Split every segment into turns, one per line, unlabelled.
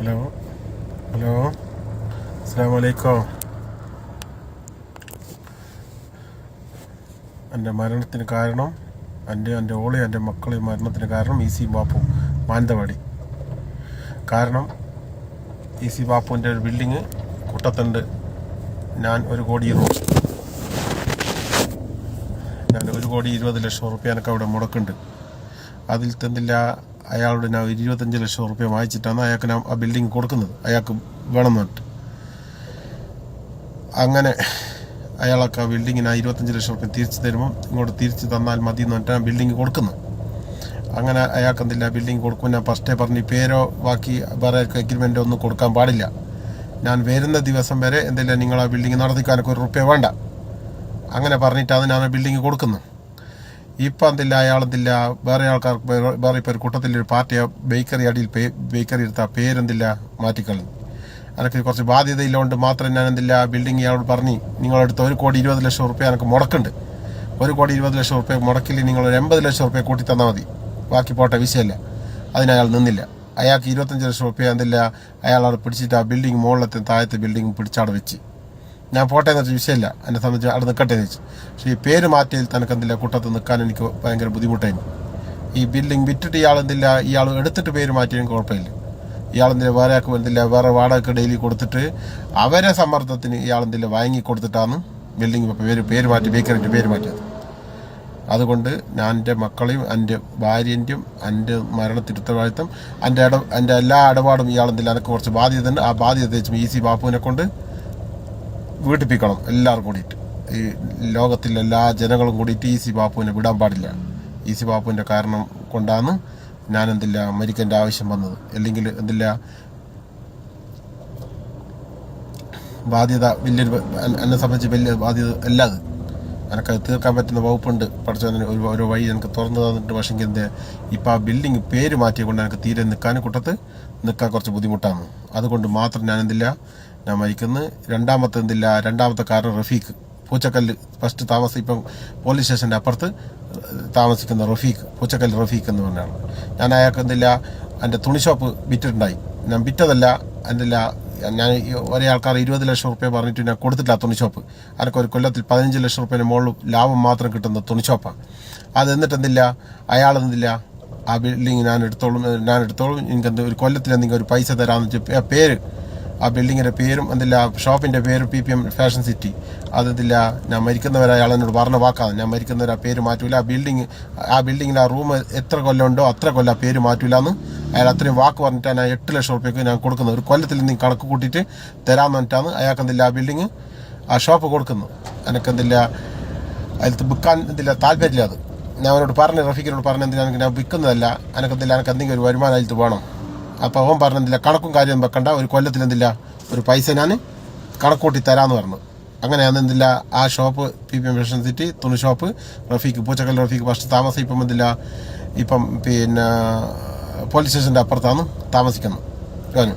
Hello? Hello? അസ്സാം വലൈക്കും എന്റെ മരണത്തിന് കാരണം എന്റെ എന്റെ ഓളി എന്റെ മക്കളെ മരണത്തിന് കാരണം ഇ സി ബാപ്പു മാനന്തവാടി. കാരണം ഇ സി ബാപ്പുവിന്റെ ഒരു ബിൽഡിങ് കുട്ടത്തുണ്ട്. ഞാൻ ഒരു കോടി ഇരുപത് ഞാൻ ഒരു കോടി ഇരുപത് ലക്ഷം റുപ്യാനൊക്കെ അവിടെ മുടക്കുണ്ട് അതിൽ തന്നില്ല അയാളോട് ഞാൻ ഇരുപത്തഞ്ച് ലക്ഷം റുപ്യ വാങ്ങിച്ചിട്ടാണ് അയാൾക്ക് ഞാൻ ആ ബിൽഡിംഗ് കൊടുക്കുന്നത്. അയാൾക്ക് വേണം എന്നിട്ട് അങ്ങനെ അയാൾക്ക് ആ ബിൽഡിങ്ങിന് ആ ഇരുപത്തഞ്ച് ലക്ഷം റുപ്യ തിരിച്ചു തരുമ്പോൾ ഇങ്ങോട്ട് തിരിച്ചു തന്നാൽ മതി എന്ന് ആ ബിൽഡിംഗ് കൊടുക്കുന്നത്. അങ്ങനെ അയാൾക്ക് എന്തില്ല ബിൽഡിംഗ് കൊടുക്കും ഞാൻ ഫസ്റ്റേ പറഞ്ഞു പേരോ ബാക്കി വേറെ എഗ്രിമെന്റോ ഒന്നും കൊടുക്കാൻ പാടില്ല. ഞാൻ വരുന്ന ദിവസം വരെ എന്തെല്ലാം നിങ്ങൾ ആ ബിൽഡിംഗ് നടത്തിക്കാനൊക്കെ ഒരു റുപ്യ വേണ്ട. അങ്ങനെ പറഞ്ഞിട്ടാണ് ഞാൻ ആ ബിൽഡിംഗ് കൊടുക്കുന്നത്. ഇപ്പം എന്തില്ല അയാളെന്തില്ല വേറെ ആൾക്കാർക്ക് വേറെ- ഇപ്പോൾ ഒരു കൂട്ടത്തിൽ ഒരു പാർട്ടി ബേക്കറി അടിയിൽ പേ ബേക്കറി എടുത്ത പേരെന്തില്ല മാറ്റിക്കളഞ്ഞു. എനിക്ക് കുറച്ച് ബാധ്യതയില്ലോണ്ട് മാത്രം ഞാൻ എന്തില്ല ബിൽഡിംഗ് ഇയാളോട് പറഞ്ഞു നിങ്ങളെടുത്ത് ഒരു കോടി ഇരുപത് ലക്ഷം റുപ്യ എനിക്ക് മുടക്കുണ്ട് ഒരു കോടി ഇരുപത് ലക്ഷം റുപ്യ മുടക്കില്ല നിങ്ങൾ ഒരു എൺപത് ലക്ഷം റുപ്യ കൂട്ടി തന്നാൽ മതി. ബാക്കി പോട്ടെ വിഷയമല്ല. അതിന് അയാൾ നിന്നില്ല. അയാൾക്ക് ഇരുപത്തഞ്ച് ലക്ഷം റുപ്യ എന്തില്ല അയാൾ അവിടെ പിടിച്ചിട്ട് ആ ബിൽഡിംഗ് മുകളിലത്തെ താഴത്തെ ബിൽഡിംഗ് പിടിച്ചവിടെ വെച്ച്. ഞാൻ പോട്ടെ എന്ന് വെച്ചാൽ വിഷയമില്ല. എന്നെ സംബന്ധിച്ച് അവിടെ നിൽക്കട്ടെ എന്ന് വെച്ചു. പക്ഷേ ഈ പേര് മാറ്റിയിൽ തനക്ക് എന്തില്ല കൂട്ടത്ത് നിൽക്കാൻ എനിക്ക് ഭയങ്കര ബുദ്ധിമുട്ടായിരുന്നു ഈ ബിൽഡിംഗ് വിറ്റിട്ട് ഇയാൾ എന്തില്ല? ഇയാൾ എടുത്തിട്ട് പേര് മാറ്റിയും കുഴപ്പമില്ല. ഇയാൾ എന്തില്ല? വേറെ ആൾക്ക് എന്തില്ല? വേറെ വാടക ഡെയിലി കൊടുത്തിട്ട് അവരെ സമ്മർദ്ദത്തിന് ഇയാൾ എന്തില്ല? വാങ്ങി കൊടുത്തിട്ടാണ് ബിൽഡിംഗ് പേര് പേര് മാറ്റി ബേക്കറിന്റെ പേര് മാറ്റിയത്. അതുകൊണ്ട് ഞാൻ എന്റെ മക്കളെയും എന്റെ ഭാര്യന്റെയും എന്റെ മരണത്തിന് ഉത്തരവാദിത്തം എന്റെ ഇട എന്റെ എല്ലാ ഇടപാടും ഇയാൾ എന്തില്ല? എനിക്ക് കുറച്ച് ബാധ്യത ഉണ്ട് ആ ബാധ്യത വെച്ചും ഈ സി ബാപ്പുവിനെ കൊണ്ട് വീട്ടിപ്പിക്കണം എല്ലാവർക്കും കൂടിയിട്ട്. ഈ ലോകത്തിലെ എല്ലാ ജനങ്ങളും കൂടിയിട്ട് ഈ സി ബാപ്പുവിനെ വിടാൻ പാടില്ല. ഈ സി ബാപ്പുവിന്റെ കാരണം കൊണ്ടാണ് ഞാൻ എന്തില്ല മരിക്കേണ്ട ആവശ്യം വന്നത്. അല്ലെങ്കിൽ എന്തില്ല ബാധ്യത വലിയൊരു എന്നെ- സംബന്ധിച്ച് വലിയ ബാധ്യത അല്ല അത്. എനിക്കത് തീർക്കാൻ പറ്റുന്ന വകുപ്പുണ്ട്. പഠിച്ചതിന് ഒരു ഒരു വഴി എനിക്ക് തുറന്നു തന്നിട്ട് പക്ഷേ എന്ത് ഇപ്പോൾ ആ ബിൽഡിംഗ് പേര് മാറ്റിയ കൊണ്ട് എനിക്ക് തീരെ നിൽക്കാനും കൂട്ടത്ത് നിൽക്കാൻ കുറച്ച് ബുദ്ധിമുട്ടാണ്. അതുകൊണ്ട് മാത്രം ഞാൻ എന്തില്ല ഞാൻ മരിക്കുന്നത് രണ്ടാമത്തെ എന്തില്ല രണ്ടാമത്തെ കാരണം റഫീഖ്. പൂച്ചക്കല്ല് ഫസ്റ്റ് താമസം ഇപ്പം പോലീസ് സ്റ്റേഷന്റെ അപ്പുറത്ത് താമസിക്കുന്ന റഫീഖ് പൂച്ചക്കല്ല് റഫീഖ് എന്ന് പറഞ്ഞാണ്. ഞാൻ അയാൾക്ക് എന്തില്ല എന്റെ തുണി ഷോപ്പ് വിറ്റിട്ടുണ്ടായി. ഞാൻ വിറ്റതല്ല എന്തില്ല ഞാൻ ഒരേ ആൾക്കാർ ഇരുപത് ലക്ഷം റുപ്യ പറഞ്ഞിട്ട് ഞാൻ കൊടുത്തിട്ടില്ല തുണി ഷോപ്പ്. അനക്ക് ഒരു കൊല്ലത്തിൽ പതിനഞ്ച് ലക്ഷം റുപ്യേന്റെ മുകളിൽ ലാഭം മാത്രം കിട്ടുന്ന തുണി ഷോപ്പാണ് അത് എന്നിട്ട് എന്തില്ല അയാൾ എന്തില്ല ആ ബിൽഡിങ് ഞാൻ എടുത്തോളും ഞാൻ എടുത്തോളും എനിക്കെന്ത് ഒരു കൊല്ലത്തിൽ എന്തെങ്കിലും ഒരു പൈസ തരാമെന്ന് വെച്ചാൽ പേര് ആ ബിൽഡിങ്ങിന്റെ പേരും എന്തില്ല ഷോപ്പിന്റെ പേരും P P M fashion city. അതെന്തില്ല ഞാൻ മരിക്കുന്നവരെ എന്നോട് പറഞ്ഞ വാക്കാണ്. ഞാൻ മരിക്കുന്നവരെ പേര് മാറ്റൂല. ആ ബിൽഡിങ് ആ ബിൽഡിങ്ങിൽ ആ റൂം എത്ര കൊല്ലം ഉണ്ടോ അത്ര കൊല്ലം ആ പേര് മാറ്റൂല എന്ന് അയാൾ അത്രയും വാക്ക് പറഞ്ഞിട്ടാണ് ഞാൻ എട്ട് ലക്ഷം റുപ്യക്ക് ഞാൻ കൊടുക്കുന്നത്. ഒരു കൊല്ലത്തിൽ നിന്ന് കണക്ക് കൂട്ടിയിട്ട് തരാമെന്ന് പറഞ്ഞിട്ടാണ് അയാൾക്ക് എന്തില്ല ആ ബിൽഡിങ് ആ ഷോപ്പ് കൊടുക്കുന്നത്. എനിക്കെന്തില്ല അതിലത്തെ വിൽക്കാൻ എന്തില്ല താല്പര്യമില്ല അത്. ഞാൻ അവനോട് പറഞ്ഞു റഫീഖിനോട് പറഞ്ഞു എന്തിനാ ഞാൻ വിൽക്കുന്നതല്ല. എനിക്കെന്തില്ല എനിക്ക് എന്തെങ്കിലും ഒരു വരുമാനം അതിലത്ത് വേണം. അപ്പോൾ അവൻ പറഞ്ഞെന്തില്ല കണക്കും കാര്യം വെക്കണ്ട ഒരു കൊല്ലത്തിൽ എന്തില്ല ഒരു പൈസ ഞാൻ കണക്കൂട്ടി തരാമെന്ന് പറഞ്ഞു. അങ്ങനെയാണ് എന്തില്ല ആ shop P P M fashion city തുണി ഷോപ്പ് റഫീഖ് പൂച്ചക്കൽ റഫീഖ് ഫസ്റ്റ് താമസം ഇപ്പം എന്തില്ല ഇപ്പം പിന്നെ പോലീസ് സ്റ്റേഷന്റെ അപ്പുറത്താണ് താമസിക്കുന്നത് ഓന്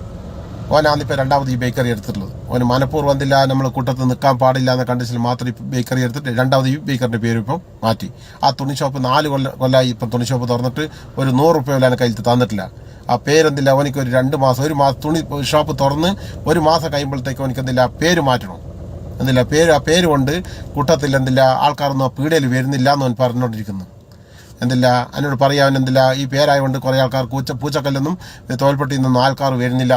ഓനാണ് ഇപ്പോൾ രണ്ടാമത് ഈ ബേക്കറി എടുത്തിട്ടുള്ളത്. ഓന് മനഃപൂർവം എന്തില്ല നമ്മൾ കൂട്ടത്ത് നിൽക്കാൻ പാടില്ല എന്ന കണ്ടീഷനിൽ മാത്രം ഈ ബേക്കറി എടുത്തിട്ട് രണ്ടാമത് ഈ ബേക്കറിന്റെ പേര് ഇപ്പം മാറ്റി. ആ തുണി ഷോപ്പ് നാല് കൊല്ല കൊല്ലമായി ഇപ്പം തുണി ഷോപ്പ് തുറന്നിട്ട് ഒരു നൂറ് റുപ്യ പോലും കയ്യിൽ തന്നിട്ടില്ല. ആ പേരെന്തില്ല അവനിക്ക് ഒരു രണ്ട് മാസം ഒരു മാസം തുണി ഷോപ്പ് തുറന്ന് ഒരു മാസം കഴിയുമ്പോഴത്തേക്ക് അവനിക്ക് എന്തില്ല പേര് മാറ്റണം. എന്തില്ല പേര് ആ പേര് കൊണ്ട് കൂട്ടത്തിൽ എന്തില്ല ആൾക്കാരൊന്നും ആ പീഡയിൽ വരുന്നില്ല എന്ന് അവൻ പറഞ്ഞുകൊണ്ടിരിക്കുന്നു. എന്തില്ല എന്നോട് പറയാൻ എന്തില്ല ഈ പേരായതുകൊണ്ട് കുറേ ആൾക്കാർ പൂച്ച പൂച്ചക്കല്ലൊന്നും തോൽപ്പെട്ടിൽ നിന്നൊന്നും ആൾക്കാർ വരുന്നില്ല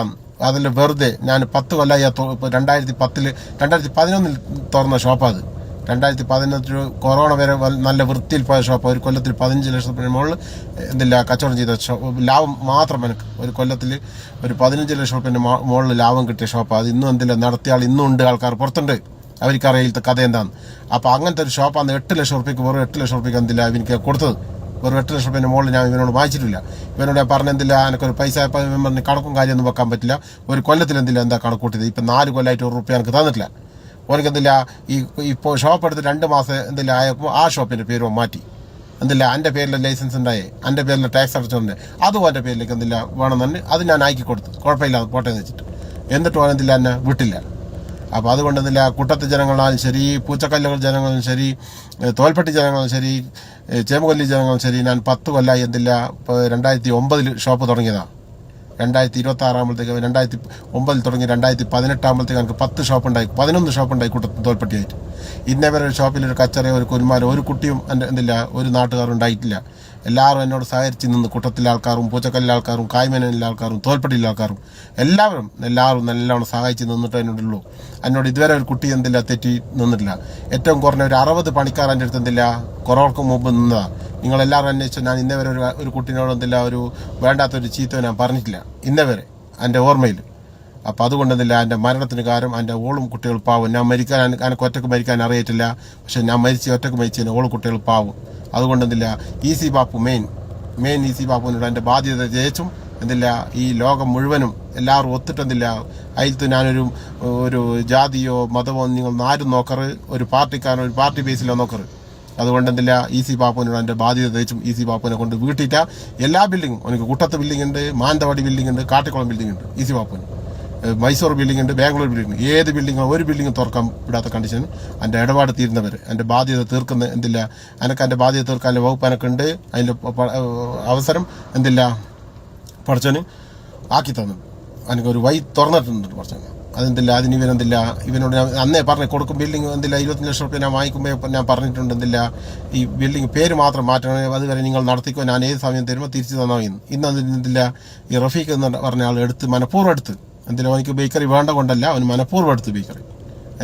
അതിൽ വെറുതെ ഞാൻ പത്ത് കൊല്ലമായി രണ്ടായിരത്തി പത്തിൽ രണ്ടായിരത്തി പതിനൊന്നിൽ തുറന്ന ഷോപ്പാണ് അത്. രണ്ടായിരത്തി പതിനെട്ടിൽ കൊറോണ വരെ നല്ല വൃത്തിയിൽ പോയ ഷോപ്പ്. ഒരു കൊല്ലത്തിൽ പതിനഞ്ച് ലക്ഷത്തിന് മുകളിൽ എന്തില്ല കച്ചവടം ചെയ്ത ഷോപ്പ് ലാഭം മാത്രം എനിക്ക്. ഒരു കൊല്ലത്തിൽ ഒരു പതിനഞ്ച് ലക്ഷം മുകളിൽ ലാഭം കിട്ടിയ ഷോപ്പ്. അത് ഇന്നും എന്തില്ല നടത്തിയ ആൾ ഇന്നും ഉണ്ട് ആൾക്കാർ പുറത്തുണ്ട്. അവർക്കറിയില്ലത്തെ കഥ എന്താണ് അപ്പോൾ അങ്ങനത്തെ ഒരു ഷോപ്പാണ് എട്ട് ലക്ഷം റുപ്യക്ക് വെറും എട്ട് ലക്ഷം റുപ്യക്ക് എന്തില്ല എനിക്ക് കൊടുത്തത്. വെറും എട്ട് ലക്ഷം രൂപേന്റെ മുകളിൽ ഞാൻ ഇവനോട് വാങ്ങിച്ചിട്ടില്ല ഇവനോട് പറഞ്ഞെന്തില്ല എനിക്കൊരു പൈസ പറഞ്ഞ് കണക്കും കാര്യമൊന്നും വെക്കാൻ പറ്റില്ല. ഒരു കൊല്ലത്തിൽ എന്തില്ല? എന്താ കണക്ക് കൂട്ടിയത്? ഇപ്പം നാല് കൊല്ലമായിട്ട് ഒരു റുപ്യ എനിക്ക് തന്നിട്ടില്ല. ഓനക്ക് എന്തില്ല? ഈ ഇപ്പോൾ ഷോപ്പ് എടുത്ത് രണ്ട് മാസം എന്തില്ല ആയപ്പോൾ ആ ഷോപ്പിന്റെ പേര് മാറ്റി. എന്തില്ല? എന്റെ പേരിൽ ലൈസൻസ് ഉണ്ടായി. എന്റെ പേരിൽ ടാക്സ് അടച്ചോണ്ട്. അതും എന്റെ പേരിലേക്ക് എന്തില്ല വേണമെന്നുണ്ട് അത് ഞാൻ ആക്കി കൊടുത്തു. കുഴപ്പമില്ല അത് പോട്ടെ എന്ന് വെച്ചിട്ട്. എന്നിട്ട് ഓനെന്തില്ല എന്നെ വിട്ടില്ല. അപ്പോൾ അതുകൊണ്ട് നില കുട്ടത്ത് ജനങ്ങളാലും ശരി പൂച്ചക്കല്ലുകൾ ജനങ്ങളും ശരി തോൽപ്പെട്ടി ജനങ്ങളും ശരി ചേമ്പുകൊല്ലി ജനങ്ങളും ശരി ഞാൻ പത്ത് കൊല്ലമായി എന്തില്ല ഇപ്പോൾ രണ്ടായിരത്തി ഒമ്പതിൽ ഷോപ്പ് തുടങ്ങിയതാണ് രണ്ടായിരത്തി ഇരുപത്തി ആറാകുമ്പോഴത്തേക്ക് രണ്ടായിരത്തി ഒമ്പതിൽ തുടങ്ങി രണ്ടായിരത്തി പതിനെട്ടാകുമ്പോഴത്തേക്ക് എനിക്ക് പത്ത് ഷോപ്പ് ഉണ്ടായി പതിനൊന്ന് ഷോപ്പ് ഉണ്ടായി കൂട്ടത്തിൽ തോൽപ്പെട്ടിയായിട്ട്. ഇന്നേ വരെ ഒരു ഷോപ്പിൽ ഒരു കച്ചറയോ ഒരു കുരുമാല ഒരു കുട്ടിയും എന്റെ എന്തില്ല ഒരു നാട്ടുകാരും ഉണ്ടായിട്ടില്ല. എല്ലാവരും എന്നോട് സഹകരിച്ച് നിന്ന് കൂട്ടത്തിലെ ആൾക്കാരും പൂച്ചക്കല്ലിലെ ആൾക്കാരും കായ്മനയിലെ ആൾക്കാരും തോൽപ്പടിയിലെ ആൾക്കാരും എല്ലാവരും എല്ലാവരും നല്ലോണം സഹായിച്ച് നിന്നിട്ട് എന്നോടുള്ളൂ. എന്നോട് ഇതുവരെ ഒരു കുട്ടി എന്തില്ല തെറ്റി നിന്നിട്ടില്ല. ഏറ്റവും കുറഞ്ഞ ഒരു അറുപത് പണിക്കാർ എന്റെ അടുത്ത് എന്തില്ല കുറവർക്ക് മുമ്പ് നിന്നതാണ് നിങ്ങളെല്ലാവരും അന്വേഷിച്ചാൽ ഞാൻ ഇന്നേ വരെ ഒരു ഒരു കുട്ടീനോട് എന്തില്ല ഒരു വേണ്ടാത്തൊരു ചീത്ത ഞാൻ പറഞ്ഞിട്ടില്ല. ഇന്നേ വരെ. എന്റെ ഓർമ്മയിൽ. അപ്പം അതുകൊണ്ടെന്നില്ല എന്റെ മരണത്തിന് കാരണം എന്റെ ഓളും കുട്ടികൾ പാവും. ഞാൻ മരിക്കാൻ എന- എനിക്ക് ഒറ്റയ്ക്ക് മരിക്കാൻ അറിയത്തില്ല. പക്ഷെ ഞാൻ മരിച്ച് ഒറ്റയ്ക്ക് മരിച്ചതിന് ഓളും കുട്ടികൾ പാവും. അതുകൊണ്ടെന്നില്ല C Bappu main main E C ബാപ്പുവിനോട് എന്റെ ബാധ്യത ജയിച്ചും എന്തില്ല ഈ ലോകം മുഴുവനും എല്ലാവരും ഒത്തിട്ടെന്നില്ല അതിലത്ത് ഞാനൊരു ഒരു ജാതിയോ മതമോ നിങ്ങൾ ആരും നോക്കറ് ഒരു പാർട്ടിക്കാരോ ഒരു പാർട്ടി ബേസിലോ നോക്കറ്. അതുകൊണ്ട് എന്തില്ല ഇ സി ബാപ്പുവിനോട് എന്റെ ബാധ്യത തേച്ചും സി ബാപ്പുവിനെ കൊണ്ട് വീട്ടിട്ട എല്ലാ ബിൽഡിങ്ങും എനിക്ക് കുട്ടത്ത് ബിൽഡിംഗ് ഉണ്ട് മാനന്തവാടി ബിൽഡിംഗ് ഉണ്ട് കാട്ടിക്കുളം ബിൽഡിംഗ് ഉണ്ട് ഇ സി ബാപ്പുവിന്. മൈസൂർ ബിൽഡിംഗ് ഉണ്ട് ബാംഗ്ലൂർ ബിൽഡിംഗ് ഏത് ബിൽഡിംഗ് ഒരു ബിൽഡിംഗ് തുറക്കാൻ വിടാത്ത കണ്ടീഷൻ എന്റെ ഇടപാട് തീരുന്നവർ എന്റെ ബാധ്യത തീർക്കുന്ന എന്തില്ല. എനിക്ക് എന്റെ ബാധ്യത തീർക്കാൻ വകുപ്പ് എനക്കുണ്ട് അതിന്റെ അവസരം എന്തില്ല? പഠിച്ചവന് ആക്കി തന്നു. എനിക്കൊരു വഴി തുറന്നിട്ടുണ്ട് പഠിച്ചവന് അതെന്തില്ല? അതിന് ഇവനെന്തില്ല? ഇവനോട് ഞാൻ അന്നേ പറഞ്ഞു കൊടുക്കും ബിൽഡിംഗ് എന്തില്ല? ഇരുപത്തഞ്ച് ലക്ഷം റുപ്യ ഞാൻ വാങ്ങിക്കുമ്പോൾ ഞാൻ പറഞ്ഞിട്ടുണ്ട് എന്തില്ല? ഈ ബിൽഡിംഗ് പേര് മാത്രം മാറ്റണം. അതുവരെ നിങ്ങൾ നടത്തിക്കോ. ഞാൻ ഏത് സമയം തരുമ്പോൾ തിരിച്ചു തന്നാൽ ഇന്ന് ഇന്ന് എന്തില്ല? ഈ റഫീഖ് എന്ന് പറഞ്ഞ ആൾ എടുത്ത് മനഃപൂർവം എടുത്ത് എന്തില്ല അവനിക്ക് ബേക്കറി വേണ്ട കൊണ്ടല്ല അവന് മനഃപൂർവം എടുത്ത് ബേക്കറി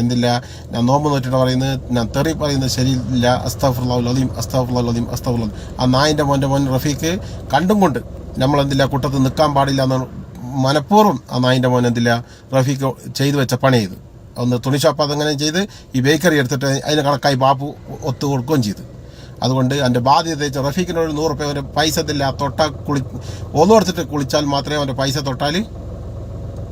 എന്തില്ല? ഞാൻ നോമ്പ് നോറ്റിട്ട് പറയുന്നത് ഞാൻ തെറി പറയുന്നത് ശരിയില്ല. അസ്താഫുള്ളീം അസ്താഫുള്ളീം അസ്താഫുള്ള ആ നായിന്റെ മോന്റെ മോൻ റഫീഖ് കണ്ടും കൊണ്ട് നമ്മളെന്തില്ല കുട്ടത്ത് നിൽക്കാൻ പാടില്ല എന്നാണ് മനഃപൂർവം ആ നായിന്റെ മോൻ എന്തില്ല റഫീഖ് ചെയ്തു വെച്ച പണി ചെയ്ത്. ഒന്ന് തുണി ഷോപ്പ് അതങ്ങനെ ചെയ്ത് ഈ ബേക്കറി എടുത്തിട്ട് അതിന് കണക്കായി ബാപ്പു ഒത്തു കൊടുക്കുകയും ചെയ്തു. അതുകൊണ്ട് എന്റെ ബാധ്യത വെച്ച് റഫീഖിനോട് നൂറ് റുപ്യ അവന്റെ പൈസ ഇതില്ല തൊട്ട കുളി എടുത്തിട്ട് കുളിച്ചാൽ മാത്രമേ അവന്റെ പൈസ തൊട്ടാൽ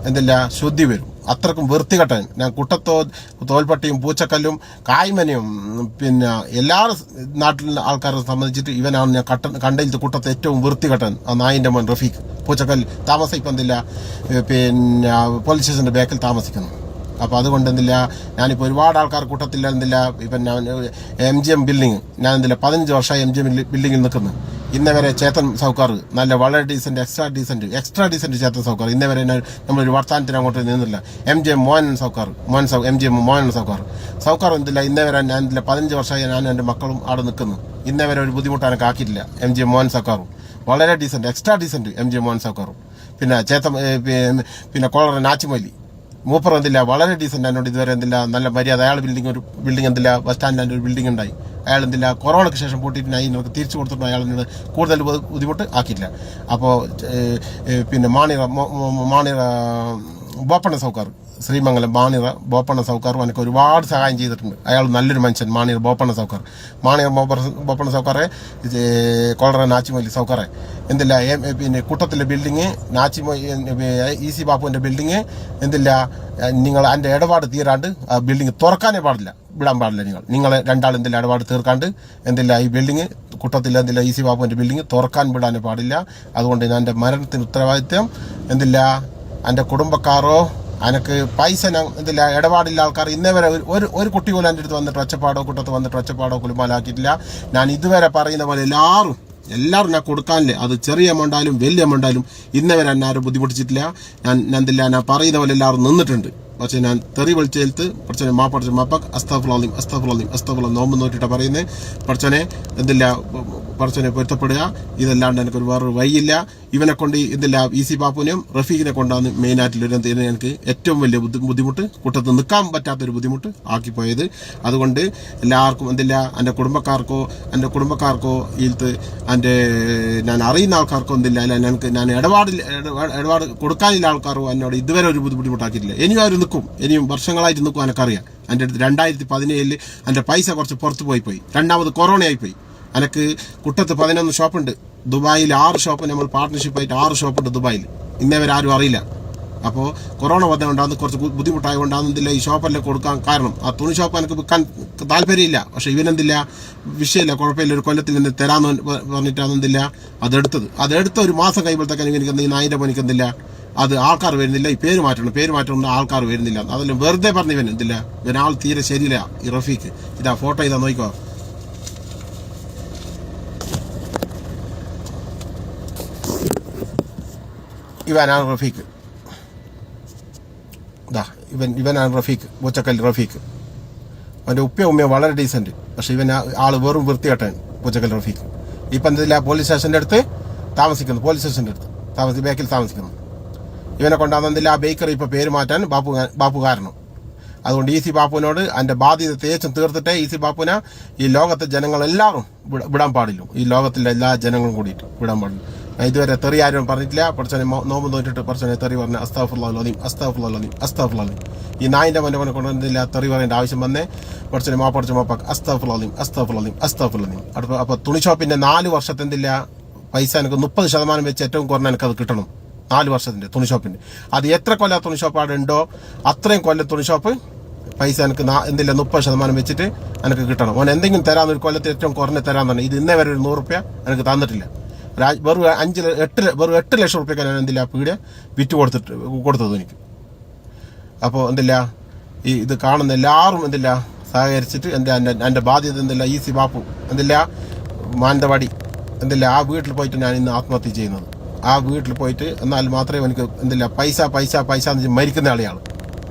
എന്തില്ല ശുദ്ധി വരും. അത്രക്കും വൃത്തികെട്ടൻ. ഞാൻ കുട്ടത്തോ തോൽപ്പട്ടിയും പൂച്ചക്കല്ലും കായ്മനയും പിന്നെ എല്ലാ നാട്ടിലെ ആൾക്കാരെ സംബന്ധിച്ചിട്ട് ഇവനാണ് ഞാൻ കട്ട കണ്ടയിലത്തെ കുട്ടത്ത് ഏറ്റവും വൃത്തികെട്ടൻ. ആ നായിന്റെ മോൻ റഫീഖ്. പൂച്ചക്കല്ല് താമസിക്കുന്നില്ല. പിന്നെ പോലീസ് സ്റ്റേഷന്റെ ബാക്കിൽ താമസിക്കുന്നു. അപ്പോൾ അതുകൊണ്ട് എന്തില്ല ഞാനിപ്പോൾ ഒരുപാട് ആൾക്കാർ കൂട്ടത്തില്ല എന്തില്ല ഇപ്പം ഞാൻ എം ജി എം ബിൽഡിങ് ഞാൻ എന്തില്ല പതിനഞ്ച് വർഷമായി എം ജി എം ബിൽഡിങ്ങിൽ നിൽക്കുന്നു. ഇന്നേ വരെ ചേത്തൻ സൗക്കാർ നല്ല വളരെ decent extra decent extra decent Chethan Sowcar. ഇന്നേ വരെ ഞാൻ നമ്മളൊരു വർത്താനത്തിന് അങ്ങോട്ട് നിന്നില്ല. എം ജി മോഹൻ സൗക്കാർ മോഹൻ സൗ എം ജി മോഹൻ സൗക്കാർ. സൗക്കാർ എന്തില്ല ഇന്നേ വരെ ഞാൻ എന്തില്ല പതിനഞ്ച് വർഷമായി ഞാനും എന്റെ മക്കളും അവിടെ നിൽക്കുന്നു. ഇന്നേ വരെ ഒരു ബുദ്ധിമുട്ട് എനിക്ക് ആക്കിയിട്ടില്ല എം മോഹൻ സൗക്കാറും. വളരെ decent extra decent M G Mohan സൗക്കാറും. പിന്നെ ചേത്തൻ പിന്നെ കോളറ നാച്ചിമൊലി മൂപ്പർ എന്തില്ല വളരെ ഡീസന്റ് എന്നോട് ഇതുവരെ എന്തില്ല നല്ല മര്യാദ. അയാൾ ബിൽഡിംഗ് ഒരു ബിൽഡിംഗ് എന്തില്ല ബസ് സ്റ്റാൻഡിൽ ഒരു ബിൽഡിംഗ് ഉണ്ടായി. അയാൾ എന്തില്ല കൊറോണയ്ക്ക് ശേഷം പൂട്ടിയിട്ട് ഇതിനൊക്കെ തിരിച്ചു കൊടുത്തിട്ട് അയാൾ എന്നോട് കൂടുതൽ ബുദ്ധിമുട്ട് ആക്കിയില്ല. അപ്പോൾ പിന്നെ മാണിറ മാണിറ ബോപ്പണ്ണ സൗക്കാർ ശ്രീമംഗലം മാണിറ ബോപ്പണ്ണ സൗക്കാർ എനിക്ക് ഒരുപാട് സഹായം ചെയ്തിട്ടുണ്ട്. അയാൾ നല്ലൊരു മനുഷ്യൻ മാണിറ ബോപ്പണ്ണ സൗക്കാർ. ബോപ്പ- ബോപ്പണ്ണ സൗക്കാറെ കൊളറ നാച്ചിമൊലി സൗക്കാറെ. എന്തില്ല പിന്നെ കുട്ടത്തിലെ ബിൽഡിങ് നാച്ചിമൊലി ഇ സി ബാപ്പുവിന്റെ ബിൽഡിങ് എന്തില്ല നിങ്ങൾ അതിന്റെ ഇടപാട് തീരാണ്ട് ആ ബിൽഡിങ് തുറക്കാനേ പാടില്ല വിടാൻ പാടില്ല നിങ്ങൾ. നിങ്ങൾ രണ്ടാൾ എന്തില്ല ഇടപാട് തീർക്കാണ്ട് എന്തില്ല ഈ ബിൽഡിങ് കുട്ടത്തിൽ എന്തില്ല ഇ സി ബാബുവിന്റെ ബിൽഡിങ് തുറക്കാൻ വിടാനേ പാടില്ല. അതുകൊണ്ട് ഞാൻ എന്റെ മരണത്തിന് ഉത്തരവാദിത്വം എന്തില്ല എന്റെ കുടുംബക്കാരോ എനിക്ക് പൈസ ഇതില്ല ഇടപാടില്ല ആൾക്കാർ ഇന്നേ വരെ ഒരു- ഒരു കുട്ടി പോലും എന്റെ അടുത്ത് വന്നിട്ട് ഒച്ചപ്പാടോ കുട്ടത്ത് വന്നിട്ട് ഒച്ചപ്പാടോ കുലുമാലാക്കിയിട്ടില്ല. ഞാൻ ഇതുവരെ പറയുന്ന പോലെ എല്ലാവരും എല്ലാവരും ഞാൻ കൊടുക്കാനില്ലേ? അത് ചെറിയ എമൗണ്ട് ആയാലും വലിയ എമൗണ്ട് ആയാലും ഇന്നേ വരെ എന്നെ ആരും ബുദ്ധിമുട്ടിച്ചിട്ടില്ല. ഞാൻ എന്തില്ല ഞാൻ പറയുന്ന പോലെ എല്ലാവരും നിന്നിട്ടുണ്ട്. പക്ഷേ ഞാൻ തെറി വിളിച്ചെടുത്ത് പഠിച്ചനെ മാ പഠിച്ച മാപ്പാക്ക് അസ്താഫുലാലിം അസ്താഫുലാലിം അസ്താഫുല നോമ്പ് നോക്കിയിട്ടാണ് പറയുന്നത് പഠിച്ചനെ എന്തില്ല പഠിച്ചനെ പൊരുത്തപ്പെടുക. ഇതല്ലാണ്ട് എനിക്കൊരു വേറൊരു വഴിയില്ല. ഇവനെ കൊണ്ട് എന്തില്ല ഇ സി ബാപ്പുവിനെയും റഫീഖിനെ കൊണ്ടാണ് മെയിനായിട്ടുള്ള ഒരു എന്തെങ്കിലും എനിക്ക് ഏറ്റവും വലിയ ബുദ്ധി- ബുദ്ധിമുട്ട് കൂട്ടത്ത് നിൽക്കാൻ പറ്റാത്തൊരു ബുദ്ധിമുട്ട് ആക്കിപ്പോയത്. അതുകൊണ്ട് എല്ലാവർക്കും എന്തില്ല എന്റെ കുടുംബക്കാർക്കോ എന്റെ കുടുംബക്കാർക്കോ ഇതിലത്ത് എന്റെ ഞാൻ അറിയുന്ന ആൾക്കാർക്കോ എന്തില്ല അല്ല ഞാൻ ഇടപാടിൽ ഇടപാട് കൊടുക്കാനില്ല ആൾക്കാരോ എന്നോട് ഇതുവരെ ഒരു ബുദ്ധി- ബുദ്ധിമുട്ടാക്കിയിട്ടില്ല. ഇനി അവർ നിൽക്കും ഇനിയും വർഷങ്ങളായിട്ട് നിൽക്കും എനക്കറിയാം എന്റെ അടുത്ത് രണ്ടായിരത്തി പതിനേഴിൽ എന്റെ പൈസ കുറച്ച് പുറത്ത് പോയി പോയി. രണ്ടാമത് കൊറോണയായി പോയി. എനക്ക് കുട്ടത്ത് പതിനൊന്ന് ഷോപ്പുണ്ട്. ദുബായിൽ ആറ് ഷോപ്പ് നമ്മൾ പാർട്ട്ണർഷിപ്പായിട്ട് ആറ് ഷോപ്പുണ്ട് ദുബായിൽ ഇന്നേ വരെ ആരും അറിയില്ല. അപ്പോൾ കൊറോണ വന്നതുകൊണ്ടാണ് കുറച്ച് ബുദ്ധിമുട്ടായത് കൊണ്ടാകുന്നില്ല ഈ ഷോപ്പെല്ലാം കൊടുക്കാൻ കാരണം. ആ തുണി ഷോപ്പ് എനിക്ക് വിൽക്കാൻ താല്പര്യമില്ല. പക്ഷേ ഇവനെന്തില്ല? വിഷയമില്ല. കുഴപ്പമില്ല. ഒരു കൊല്ലത്തിൽ നിന്ന് തരാമെന്ന് പറഞ്ഞിട്ടാണെന്നില്ല. അതെടുത്തത്. അതെടുത്ത ഒരു മാസം കഴിയുമ്പോഴത്തേക്കാണ് എനിക്ക് ഈ നായിന്റെ പണിക്ക് എന്തില്ല? അത് ആൾക്കാർ വരുന്നില്ല ഈ പേര് മാറ്റണം പേര് മാറ്റണം ആൾക്കാർ വരുന്നില്ല. അതെല്ലാം വെറുതെ പറഞ്ഞു ഇവൻ എന്തില്ല? ഇവൻ തീരെ ശരിയില്ല. ഈ റഫീഖ് ഇതാ ഫോട്ടോ ഇതാ നോക്കിക്കോ. ഇവനാണ് റഫീഖ്. ഇതാ ഇവൻ ഇവനാണ് റഫീഖ് പൂച്ചക്കല്ല് റഫീഖ്. അവന്റെ ഉപ്പയും ഉമ്മയും വളരെ ഡീസന്റ് പക്ഷെ ഇവൻ ആൾ വെറും വൃത്തികെട്ടൻ പൂച്ചക്കല്ല് റഫീഖ്. ഇപ്പം എന്തില്ല പോലീസ് സ്റ്റേഷന്റെ അടുത്ത്? താമസിക്കുന്നു പോലീസ് സ്റ്റേഷന്റെ അടുത്ത്. താമസി ബാക്കിൽ താമസിക്കുന്നു. ഇവനെ കൊണ്ടാകുന്നില്ല ആ ബേക്കറി ഇപ്പോൾ പേര് മാറ്റാൻ ബാപ്പു ബാപ്പു കാരണം അതുകൊണ്ട് ഈസി ബാപ്പുവിനോട് അതിന്റെ ബാധ്യത തേച്ചും തീർത്തിട്ടേ ഈസി ബാപ്പുവിനെ ഈ ലോകത്തെ ജനങ്ങളെല്ലാവരും വിടാൻ പാടില്ല. ഈ ലോകത്തിലെ എല്ലാ ജനങ്ങളും കൂടിയിട്ട് വിടാൻ പാടില്ല. ഇതുവരെ തെറി ആരും പറഞ്ഞിട്ടില്ല. കുറച്ചനെ നോമ്പ് നോറ്റിട്ട് കുറച്ചനെ തെറി പറഞ്ഞ അസ്താഫുള്ളീം അസ്താഫുള്ളീം അസ്താഫുള്ളീം ഈ നായിന്റെ മൊന്നെ മുന്നെ കൊണ്ടുവന്നില്ല തെറി പറയേണ്ട ആവശ്യം വന്നേ. കുറച്ചനെ മാപ്പടച്ച മാപ്പാക്ക് അസ്താഫുള്ളീം അസ്താഫുള്ളീം അസ്താഫുള്ളീം അടുത്ത അപ്പോൾ തുണി ഷോപ്പിന്റെ നാല് വർഷത്തെ എന്തില്ല പൈസ എനിക്ക് മുപ്പത് ശതമാനം വെച്ച് ഏറ്റവും കുറഞ്ഞ എനിക്കത് കിട്ടണം. നാല് വർഷത്തിന്റെ തുണി ഷോപ്പിന്റെ അത് എത്ര കൊല്ല തുണി ഷോപ്പ് അവിടെ ഉണ്ടോ? അത്രയും കൊല്ലം തുണി ഷോപ്പ് പൈസ എനിക്ക് എന്തില്ല മുപ്പത് ശതമാനം വെച്ചിട്ട് എനിക്ക് കിട്ടണം. ഓൻ എന്തെങ്കിലും തരാമെന്ന് ഒരു കൊല്ലത്തിൽ ഏറ്റവും കുറഞ്ഞ തന്നെ ഇത് ഇന്നേ വരെ ഒരു നൂറ് റുപ്യ എനിക്ക് തന്നിട്ടില്ല. വെറു അഞ്ച് എട്ട് വെറും എട്ട് ലക്ഷം റുപ്യക്ക് ഞാൻ എന്തില്ല പീടെ വിറ്റ് കൊടുത്തിട്ട് കൊടുത്തത് എനിക്ക്. അപ്പോൾ എന്തില്ല ഈ ഇത് കാണുന്ന എല്ലാവരും എന്തില്ല സഹകരിച്ചിട്ട് എന്റെ എന്റെ എന്റെ ബാധ്യത എന്തില്ല ഈസി ബാപ്പു എന്തില്ല മാനന്തവാടി എന്തില്ല ആ വീട്ടിൽ പോയിട്ട് ഞാൻ ഇന്ന് ആത്മഹത്യ ചെയ്യുന്നത്. ആ വീട്ടിൽ പോയിട്ട് എന്നാൽ മാത്രമേ എനിക്ക് എന്തില്ല പൈസ പൈസ പൈസ എന്ന് മരിക്കുന്ന ആളെയാണ്.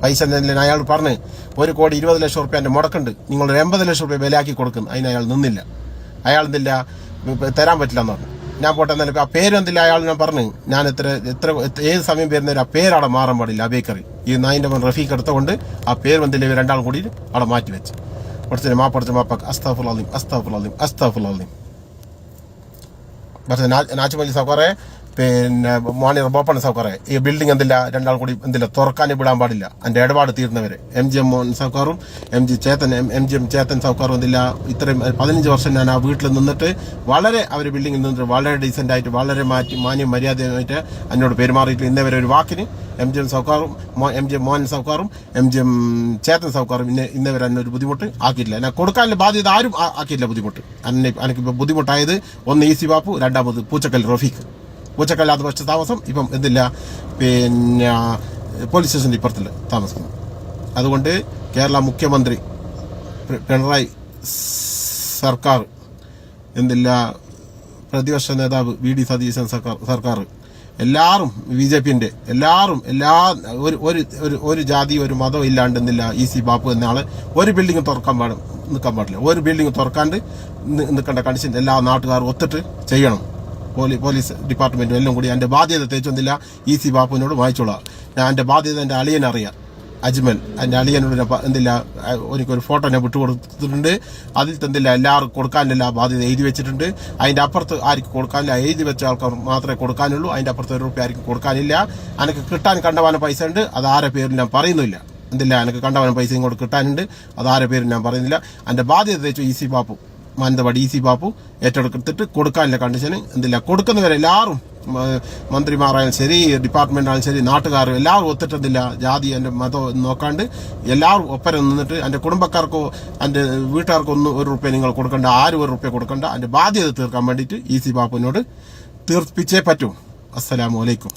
പൈസ എന്തെങ്കിലും അയാൾ പറഞ്ഞ് ഒരു കോടി ഇരുപത് ലക്ഷം റുപ്യ എന്റെ മുടക്കുണ്ട്. നിങ്ങളൊരു എൺപത് ലക്ഷം റുപ്യ വിലയാക്കി കൊടുക്കുന്നു അതിന് അയാൾ നിന്നില്ല. അയാൾ എന്തില്ല തരാൻ പറ്റില്ല എന്ന് പറഞ്ഞു. ഞാൻ പോട്ടെ എന്നാലും ആ പേര് എന്തില്ല അയാൾ ഞാൻ പറഞ്ഞു ഞാൻ എത്ര എത്ര ഏത് സമയം വരുന്നവരും ആ പേര് അവിടെ മാറാൻ പാടില്ല ആ ബേക്കറി ഈ നായിന്റെ മകൻ റഫീഖ് എടുത്തുകൊണ്ട് ആ പേര് എന്തില്ല രണ്ടാളും കൂടി അവിടെ മാറ്റി വെച്ച്. കുറച്ച് മാപ്പടച്ച മാപ്പാക്ക് അസ്താഫുള്ളീം അസ്താഫുള്ളീം അസ്താഫുള്ളീം പക്ഷേ നാച്ചുമല്ലി സൗകറെ പിന്നെ മാണി ബോപ്പണ സൗക്കാറെ. ഈ ബിൽഡിംഗ് എന്തില്ല? രണ്ടാൾ കൂടി എന്തില്ല? തുറക്കാൻ വിടാൻ പാടില്ല. അതിന്റെ ഇടപാട് തീർന്നവരെ. M G M Mohan സൗക്കാറും M G Chethan M- G M Chethan സൗക്കാറും എന്തില്ല? ഇത്രയും പതിനഞ്ച് വർഷം ഞാൻ ആ വീട്ടിൽ നിന്നിട്ട് വളരെ അവർ ബിൽഡിങ്ങിൽ നിന്നിട്ട് വളരെ ഡീസെന്റ് ആയിട്ട് വളരെ മാറ്റി മാന്യം മര്യാദയായിട്ട് എന്നോട് പെരുമാറിയിട്ട് ഇന്നവരെ ഒരു വാക്കിന് എം ജി എം സൗക്കാറും എം ജി എം മോഹൻ സൗക്കാറും എം ജി എം ചേത്തൻ സൗക്കാറും ഇന്ന് ഇന്നവരെ എന്നെ ഒരു ബുദ്ധിമുട്ട് ആക്കിയിട്ടില്ല. എന്നെ കൊടുക്കാനുള്ള ബാധ്യത ആരും ആക്കിയില്ല ബുദ്ധിമുട്ട്. എന്നെ എനിക്ക് ബുദ്ധിമുട്ടായത് ഒന്ന് ഈസി ബാപ്പു രണ്ടാമത് പൂച്ചക്കൽ റഫീഖ്. പൂച്ചക്കല്ലാത്ത പക്ഷേ താമസം. ഇപ്പം എന്തില്ല? പിന്നെ പോലീസ് സ്റ്റേഷന്റെ ഇപ്പുറത്തിൽ താമസിക്കുന്നു. അതുകൊണ്ട് കേരള മുഖ്യമന്ത്രി പിണറായി സർക്കാർ എന്തില്ല പ്രതിപക്ഷ നേതാവ് വി ഡി സതീശൻ സർക്കാർ സർക്കാർ എല്ലാവരും ബി ജെ പിന്റെ എല്ലാവരും എല്ലാ ഒരു ഒരു ഒരു ഒരു ജാതി ഒരു മതം ഇല്ലാണ്ടെന്നില്ല ഇ സി ബാപ്പു എന്ന ആൾ ഒരു ബിൽഡിംഗ് തുറക്കാൻ പാടും നിൽക്കാൻ പാടില്ല. ഒരു ബിൽഡിംഗ് തുറക്കാണ്ട് നിൽക്കേണ്ട കണ്ടീഷൻ എല്ലാ നാട്ടുകാരും ഒത്തിട്ട് ചെയ്യണം. പോലീസ് ഡിപ്പാർട്ട്മെന്റും എല്ലാം കൂടി എന്റെ ബാധ്യത തേച്ചൊന്നില്ല ഇ സി ബാപ്പുവിനോട് വായിച്ചോളാം. ഞാൻ എന്റെ ബാധ്യത എന്റെ അളിയൻ അറിയാം. അജ്മൽ എന്റെ അളിയനോട് എന്തില്ല എനിക്കൊരു ഫോട്ടോ ഞാൻ വിട്ടുകൊടുത്തിട്ടുണ്ട് അതിൽ തന്നില്ല എല്ലാവർക്കും കൊടുക്കാനില്ല ബാധ്യത എഴുതി വെച്ചിട്ടുണ്ട്. അതിന്റെ അപ്പുറത്ത് ആർക്കും കൊടുക്കാനില്ല. എഴുതി വെച്ച ആൾക്കാർ മാത്രമേ കൊടുക്കാനുള്ളൂ. അതിന്റെ അപ്പുറത്ത് ഒരു റുപ്യ ആർക്കും കൊടുക്കാനില്ല. എനിക്ക് കിട്ടാൻ കണ്ടവാന പൈസ ഉണ്ട്. അത് ആരെ പേരിൽ ഞാൻ പറയുന്നില്ല. എന്തില്ല എനിക്ക് കണ്ടവാന പൈസ ഇങ്ങോട്ട് കിട്ടാനുണ്ട്. അത് ആരെ പേരിൽ ഞാൻ പറയുന്നില്ല. എന്റെ ബാധ്യത തേച്ചു E C Bappu. Mananthavady E C Babu ഏറ്റെടുത്തിട്ട് കൊടുക്കാനില്ല കണ്ടീഷന്. എന്തില്ല കൊടുക്കുന്നവരെ എല്ലാവരും മന്ത്രിമാരായാലും ശരി ഡിപ്പാർട്ട്മെന്റ് ആയാലും ശരി നാട്ടുകാരും എല്ലാവരും ഒത്തിട്ടെന്തില്ല ജാതി എന്റെ മതം നോക്കാണ്ട് എല്ലാവരും ഒപ്പരം നിന്നിട്ട് എന്റെ കുടുംബക്കാർക്കോ എന്റെ വീട്ടുകാർക്കോ ഒന്നും ഒരു റുപ്യ നിങ്ങൾ കൊടുക്കണ്ട ആരും ഒരു റുപ്യ കൊടുക്കണ്ട എന്റെ ബാധ്യത തീർക്കാൻ വേണ്ടിയിട്ട് ഇ സി ബാപ്പുവിനോട് തീർപ്പിച്ചേ പറ്റൂ. അസ്സലാമു അലൈക്കും.